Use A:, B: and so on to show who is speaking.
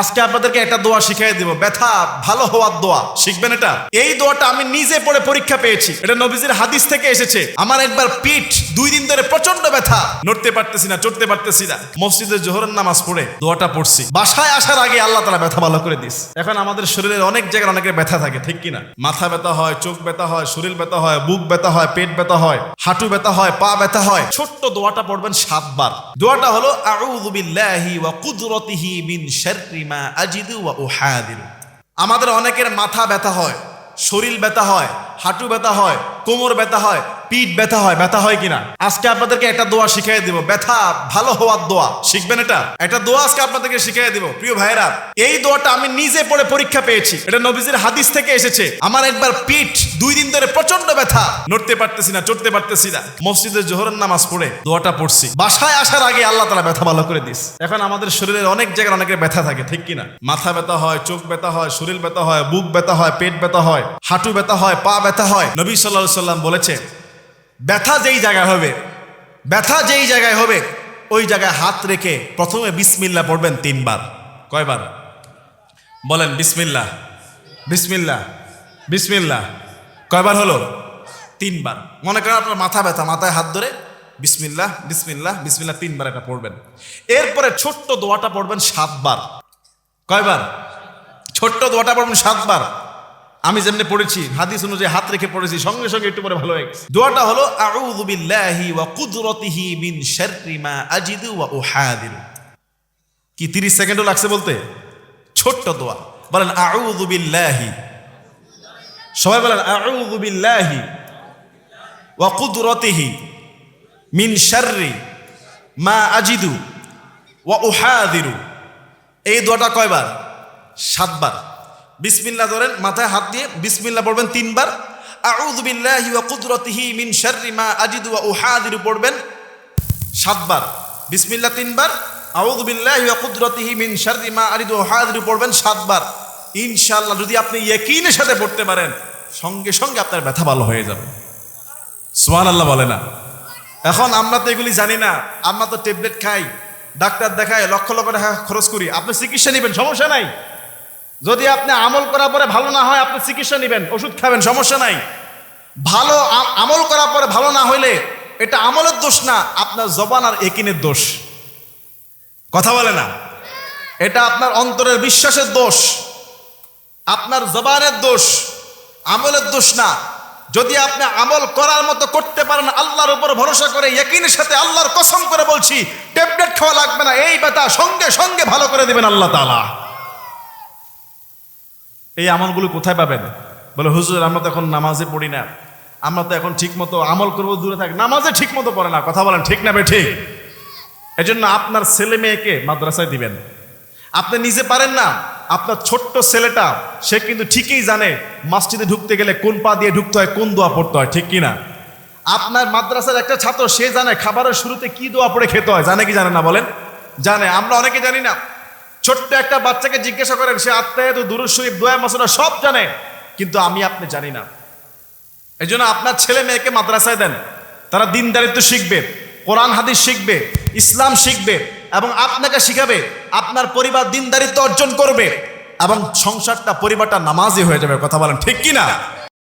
A: আজকে আপনাদেরকে একটা দোয়া শিখিয়ে দিব। ব্যথা, ভালো হওয়ার দোয়া। শিখবেন এটা? এই দোয়াটা আমি নিজে পড়ে পরীক্ষা পেয়েছি। এটা নবীজির হাদিস থেকে এসেছে। আমার একবার পিঠ, দুই দিন ধরে প্রচণ্ড ব্যথা। নড়তে পারতেছি না, চড়তে পারতেছি না। মসজিদে জোহরের নামাজ পড়ে দোয়াটা পড়ছি। বাসায় আসার আগে আল্লাহ তালা ব্যথা ভালো করে দিস। এখন আমাদের শরীরের অনেক জায়গায় অনেকের ব্যথা থাকে, ঠিক কিনা? মাথা ব্যথা হয়, চোখ ব্যথা হয়, শরীর ব্যথা হয়, বুক ব্যথা হয়, পেট ব্যথা হয়, হাঁটু ব্যথা হয়, পা ব্যথা হয়। ছোট্ট দোয়াটা পড়বেন সাতবার। দোয়াটা হলো, আউযু ওয়া কুদরতিহি মিন আজিদু ওয়া উহাদির আমাদের অনেকের মাথা ব্যথা হয়, শরীর ব্যথা হয়, হাঁটু ব্যথা হয়, কোমর ব্যথা হয় পিঠ ব্যথা হয় ব্যথা হয় কিনা? আজকে আপনাদেরকে একটা দোয়া শিখিয়ে দিব। ব্যথা ভালো হওয়ার দোয়া। শিখবেন এটা? একটা দোয়া আজকে আপনাদেরকে শিখিয়ে দিব। প্রিয় ভাইরা এই দোয়াটা আমি নিজে পড়ে পরীক্ষা পেয়েছি। এটা নবীজির হাদিস থেকে এসেছে। আমার একবার পিঠ দুই দিন ধরে প্রচণ্ড ব্যথা। নড়তে পারতেছি না, চড়তে পারতেছি না। মসজিদে জোহরের নামাজ পড়ে দোয়াটা পড়ছি। বাসায় আসার আগে আল্লাহ তালা ব্যথা ভালো করে দিস। এখন আমাদের শরীরের অনেক জায়গায় অনেকের ব্যথা থাকে, ঠিক কিনা? মাথা ব্যথা হয়, চোখ ব্যথা হয়, শরীর ব্যথা হয়, বুক ব্যথা হয়, পেট ব্যথা হয়, হাঁটু ব্যথা হয়, পা ব্যথা হয়। নবী সাল্লাহ সাল্লাম বলেছে ব্যথা যেই জায়গায় হবে, ব্যথা যেই জায়গায় হবে, ওই জায়গায় হাত রেখে প্রথমে বিসমিল্লা পড়বেন তিনবার। কয়বার? বলেন, বিসমিল্লা। বিসমিল্লা। বিসমিল্লা। কয়বার হলো? তিনবার। মনে করেন আপনার মাথা ব্যথা, মাথায় হাত ধরে বিসমিল্লাহ বিসমিল্লাহ বিসমিল্লাহ তিনবার এটা পড়বেন। এরপরে ছোট্ট দোয়াটা পড়বেন সাতবার। কয়বার? ছোট্ট দোয়াটা পড়বেন সাতবার। আমি যেমনি পড়েছি, হাদিস অনুযায়ী হাত রেখে পড়েছি, সঙ্গে সঙ্গে একটু পরে ভালো হয়ে গেছে। দোয়াটা হলো, আউযু বিল্লাহি ওয়া কুদরতিহি মিন শাররি মা আজিদু ওয়া উহাদিরু। কি 30 সেকেন্ডও লাগছে বলতে? ছোট্ট দোয়া। বলেন, আউযু বিল্লাহি। সবাই বলেন, আউযু বিল্লাহি ওয়া কুদরতিহি মিন শাররি মা আজিদু ওয়া উহাদিরু। এই দোয়াটা কয়বার? সাতবার। বিসমিল্লাহ ধরেন, মাথায় হাত দিয়ে বিসমিল্লাহ পড়বেন তিনবার। আউযু বিল্লাহি ওয়া কুদরতিহি মিন শাররি মা আজিদু ওয়া উহাদিরু পড়বেন সাতবার। বিসমিল্লাহ তিনবার। আউযু বিল্লাহি ওয়া কুদরতিহি মিন শাররি মা আরিদু ওয়া উহাদিরু পড়বেন সাতবার। ইনশাআল্লাহ যদি আপনি ইয়াকিনের সাথে পড়তে পারেন, সঙ্গে সঙ্গে আপনার ব্যথা ভালো হয়ে যাবে। সুবহানাল্লাহ বলে না। এখন আমরা তো এগুলি জানি না, আমরা তো ট্যাবলেট খাই, ডাক্তার দেখাই লক্ষ লক্ষ টাকা খরচ করি, আপনি চিকিৎসা নেবেন, সমস্যা নাই। যদি আপনি আমল করার পরে ভালো না হয়, আপনি চিকিৎসা নেবেন, ওষুধ খাবেন, সমস্যা নাই। ভালো আমল করার পরে ভালো না হইলে এটা আমলের দোষ না, আপনার জবান আর একিনের দোষ। কথা বলে না? এটা আপনার অন্তরের বিশ্বাসের দোষ, আপনার জবানের দোষ, আমলের দোষ না। যদি আপনি আমল করার মতো করতে পারেন, আল্লাহর উপর ভরসা করে, একিনের সাথে আল্লাহর কসম করে বলছি, ট্যাবলেট খাওয়া লাগবে না, এই ব্যথা সঙ্গে সঙ্গে ভালো করে দিবেন আল্লাহ তাআলা। এই আমলগুলো কোথায় পাবেন? বলে, হুজুর, আমরা তো এখন নামাজে পড়ি না। আমরা তো এখন ঠিক মতো আমল করব, দূরে থাক। নামাজে ঠিক মতো পড়ে না, কথা বলেন ঠিক না বে ঠিক? এজন্য আপনার ছেলে মেয়েকে মাদ্রাসায় দিবেন। আপনি নিজে পারেন না, আপনার ছোট্ট ছেলেটা, সে কিন্তু ঠিকই জানে মসজিদে ঢুকতে গেলে কোন পা দিয়ে ঢুকতে হয়, কোন দোয়া পড়তে হয়, ঠিক কি না? আপনার মাদ্রাসার একটা ছাত্র, সে জানে খাবারের শুরুতে কি দোয়া পড়ে খেতে হয়, জানে কি জানে না বলেন? জানে, আমরা অনেকে জানি না। ছোট্ট একটা বাচ্চাকে জিজ্ঞাসা করেন, সে আত্মায় তো দুরুদ শরীফ দোয়া মশলা সব জানে, কিন্তু আমি আপনি জানি না। এই জন্য আপনার ছেলে মেয়েকে মাদ্রাসায় দেন। তারা দিনদারিত্ব শিখবে, কোরআন, হাদিস শিখবে, ইসলাম শিখবে, এবং আপনাকে শিখাবে, আপনার পরিবার দিনদারিত্ব অর্জন করবে, এবং সংসারটা, পরিবারটা নামাজি হয়ে যাবে, কথা বলেন ঠিক কি না